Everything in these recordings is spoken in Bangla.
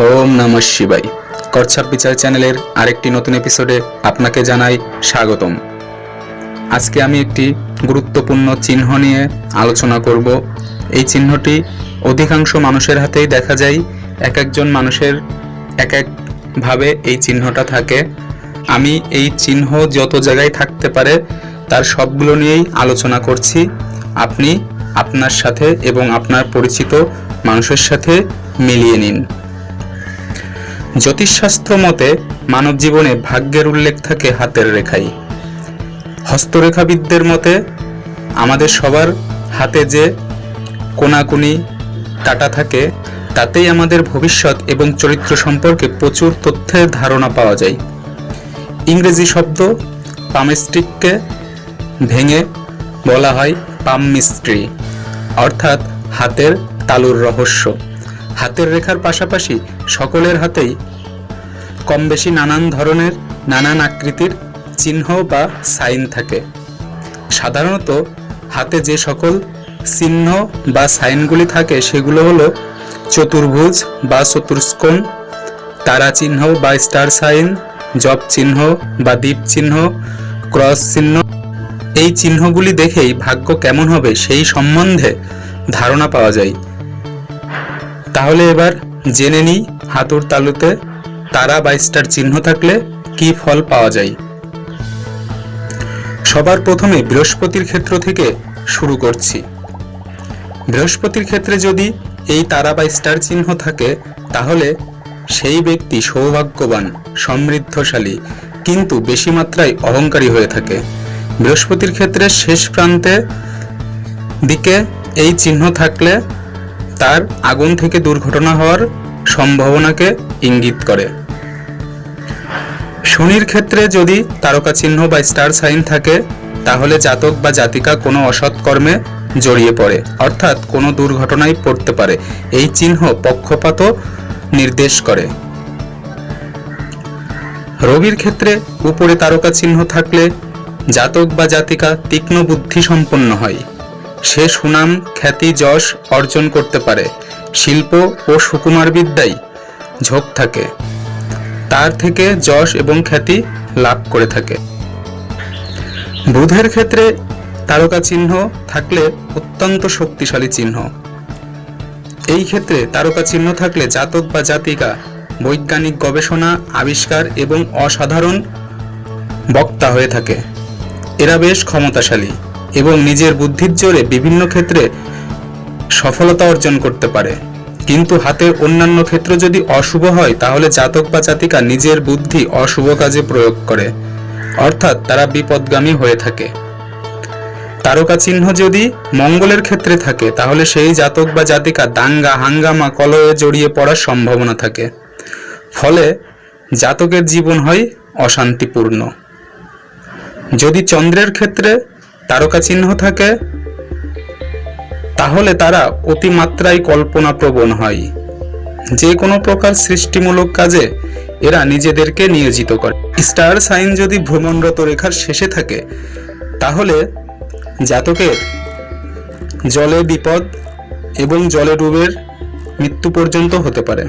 ওম নমঃ শিবাই করছাপ বিচার চ্যানেলের আরেকটি নতুন এপিসোডে আপনাকে জানাই স্বাগতম। আজকে আমি একটি গুরুত্বপূর্ণ চিহ্ন নিয়ে আলোচনা করব। এই চিহ্নটি অধিকাংশ মানুষের হাতেই দেখা যায়, এক একজন মানুষের এক একভাবে এই চিহ্নটা থাকে। আমি এই চিহ্ন যত জায়গায় থাকতে পারে তার সবগুলো নিয়েই আলোচনা করছি। আপনি আপনার সাথে এবং আপনার পরিচিত মানুষের সাথে মিলিয়ে নিন। জ্যোতিষশাস্ত্র মতে মানব জীবনে ভাগ্যের উল্লেখ থাকে হাতের রেখায় হস্তরেখাবিদদের মতে আমাদের সবার হাতে যে কোনাকুনি কাটা থাকে, তাতেই আমাদের ভবিষ্যৎ এবং চরিত্র সম্পর্কে প্রচুর তথ্যের ধারণা পাওয়া যায়। ইংরেজি শব্দ পামেস্ট্রিককে ভেঙে বলা হয় পাম মিস্ট্রি অর্থাৎ হাতের তালুর রহস্য। হাতের রেখার পাশাপাশি সকলের হাতেই কম বেশি নানান ধরনের, নানান আকৃতির চিহ্ন বা সাইন থাকে। সাধারণত হাতে যে সকল চিহ্ন বা সাইনগুলি থাকে, সেগুলো হলো চতুর্ভুজ বা চতুষ্কোণ, তারা চিহ্ন বা স্টার সাইন, জব চিহ্ন বা দ্বীপ চিহ্ন, ক্রস চিহ্ন। এই চিহ্নগুলি দেখেই ভাগ্য কেমন হবে সেই সম্বন্ধে ধারণা পাওয়া যায়। তাহলে এবার জেনে নিই হাতুর তালুতে তারা বা স্টার চিহ্ন থাকলে কি ফল পাওয়া যায়। সবার প্রথমে বৃহস্পতির ক্ষেত্র থেকে শুরু করছি। বৃহস্পতির ক্ষেত্রে যদি এই তারা বা স্টার চিহ্ন থাকে, তাহলে সেই ব্যক্তি সৌভাগ্যবান, সমৃদ্ধশালী, কিন্তু বেশি মাত্রায় অহংকারী হয়ে থাকে। বৃহস্পতির ক্ষেত্রে শেষ প্রান্তে দিকে এই চিহ্ন থাকলে তার আগুন থেকে দুর্ঘটনা হওয়ার সম্ভাবনাকে ইঙ্গিত করে। শনির ক্ষেত্রে যদি তারকা চিহ্ন বা স্টার সাইন থাকে, তাহলে জাতক বা জাতিকা কোনো অসৎ কর্মে জড়িয়ে পড়ে, অর্থাৎ কোনো দুর্ঘটনায় পড়তে পারে। এই চিহ্ন পক্ষপাতও নির্দেশ করে। রবির ক্ষেত্রে উপরে তারকা চিহ্ন থাকলে জাতক বা জাতিকা তীক্ষ্ণ বুদ্ধি সম্পন্ন হয়। সে সুনাম, খ্যাতি, যশ অর্জন করতে পারে। শিল্প ও সুকুমার বিদ্যায় ঝোঁক থাকে। তার থেকে যশ এবং খ্যাতি লাভ করে থাকে। বুধের ক্ষেত্রে তারকা চিহ্ন থাকলে অত্যন্ত শক্তিশালী চিহ্ন। এই ক্ষেত্রে তারকা চিহ্ন থাকলে জাতক বা জাতিকা, বৈজ্ঞানিক গবেষণা, আবিষ্কার এবং অসাধারণ বক্তা হয়ে থাকে। এরা বেশ ক্ষমতাশালী। এবং নিজের বুদ্ধির জোরে বিভিন্ন ক্ষেত্রে সফলতা অর্জন করতে পারে। কিন্তু হাতের অন্যান্য ক্ষেত্র যদি অশুভ হয়, তাহলে জাতক বা জাতিকা নিজের বুদ্ধি অশুভ কাজে প্রয়োগ করে। অর্থাৎ তারা বিপদগামী হয়ে থাকে। তারকা চিহ্ন যদি মঙ্গলের ক্ষেত্রে থাকে, তাহলে সেই জাতক বা জাতিকা দাঙ্গা, হাঙ্গামা, কলয়ে জড়িয়ে পড়ার সম্ভাবনা থাকে। ফলে জাতকের জীবন হয় অশান্তিপূর্ণ। যদি চন্দ্রের ক্ষেত্রে তারকা চিহ্ন থাকে, তাহলে তারা অতিমাত্রায় কল্পনাপ্রবণ হয়। যে কোনো প্রকার সৃষ্টিমূলক কাজে এরা নিজেদেরকে নিয়োজিত করে। স্টার সাইন যদি ভ্রমণরত রেখার শেষে থাকে, তাহলে জাতকের জলে বিপদ এবং জলে ডুবের মৃত্যু পর্যন্ত হতে পারে।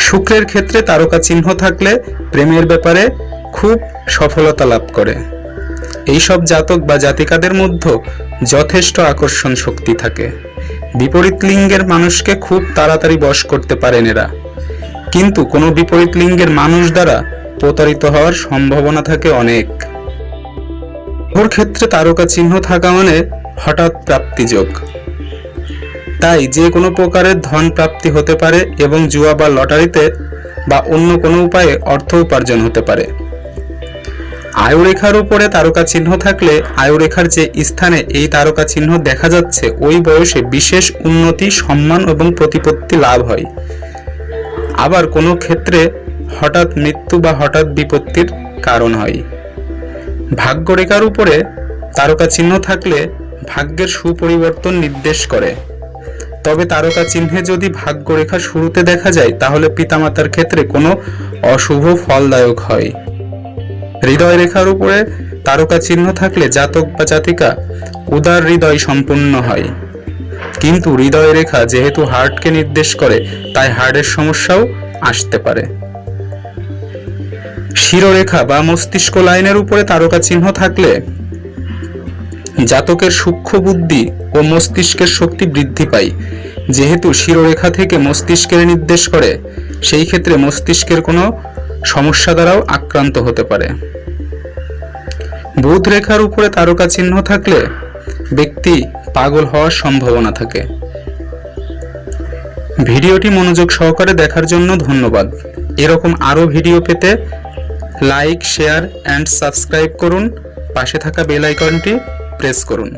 শুক্রের ক্ষেত্রে তারকা চিহ্ন থাকলে প্রেমের ব্যাপারে খুব সফলতা লাভ করে। এইসব জাতক বা জাতিকাদের মধ্যে যথেষ্ট আকর্ষণ শক্তি থাকে। বিপরীত লিঙ্গের মানুষকে খুব তাড়াতাড়ি বশ করতে পারেন এরা। কিন্তু কোনো বিপরীত লিঙ্গের মানুষ দ্বারা প্রতারিত হওয়ার সম্ভাবনা থাকে অনেক। ওর ক্ষেত্রে তারকা চিহ্ন থাকা মানে হঠাৎ প্রাপ্তিযোগ তাই যে কোনো প্রকারের ধন প্রাপ্তি হতে পারে এবং জুয়া বা লটারিতে বা অন্য কোনো উপায়ে অর্থ উপার্জন হতে পারে। আয়ুরেখার উপরে তারকা চিহ্ন থাকলে আয়ুরেখার যে স্থানে এই তারকা চিহ্ন দেখা যাচ্ছে, ওই বয়সে বিশেষ উন্নতি, সম্মান এবং প্রতিপত্তি লাভ হয়। আবার কোনো ক্ষেত্রে হঠাৎ মৃত্যু বা হঠাৎ বিপত্তির কারণ হয়। ভাগ্যরেখার উপরে তারকা চিহ্ন থাকলে ভাগ্যের সুপরিবর্তন নির্দেশ করে। তবে তারকা চিহ্নে যদি ভাগ্যরেখা শুরুতে দেখা যায়, তাহলে পিতামাতার ক্ষেত্রে কোনো অশুভ ফলদায়ক হয়। হৃদয় রেখার উপরে তারকা চিহ্ন থাকলে জাতক বা জাতিকা উদার হৃদয় সম্পূর্ণ হয়। কিন্তু হৃদয় রেখা যেহেতু হার্টকে নির্দেশ করে, তাই হার্টের সমস্যাও আসতে পারে। শিরোরেখা বা মস্তিষ্ক লাইনের উপরে তারকা চিহ্ন থাকলে জাতকের সূক্ষ্ম বুদ্ধি ও মস্তিষ্কের শক্তি বৃদ্ধি পায়। যেহেতু শিরোরেখা থেকে মস্তিষ্কের নির্দেশ করে, সেই ক্ষেত্রে মস্তিষ্কের কোনো সমস্যা দ্বারাও আক্রান্ত হতে পারে। বুধ রেখার উপরে তারকা চিহ্ন থাকলে ব্যক্তি পাগল হওয়ার সম্ভাবনা থাকে। ভিডিওটি মনোযোগ সহকারে দেখার জন্য ধন্যবাদ। এরকম আরও ভিডিও পেতে লাইক, শেয়ার, অ্যান্ড সাবস্ক্রাইব করুন। পাশে থাকা বেল আইকনটি প্রেস করুন।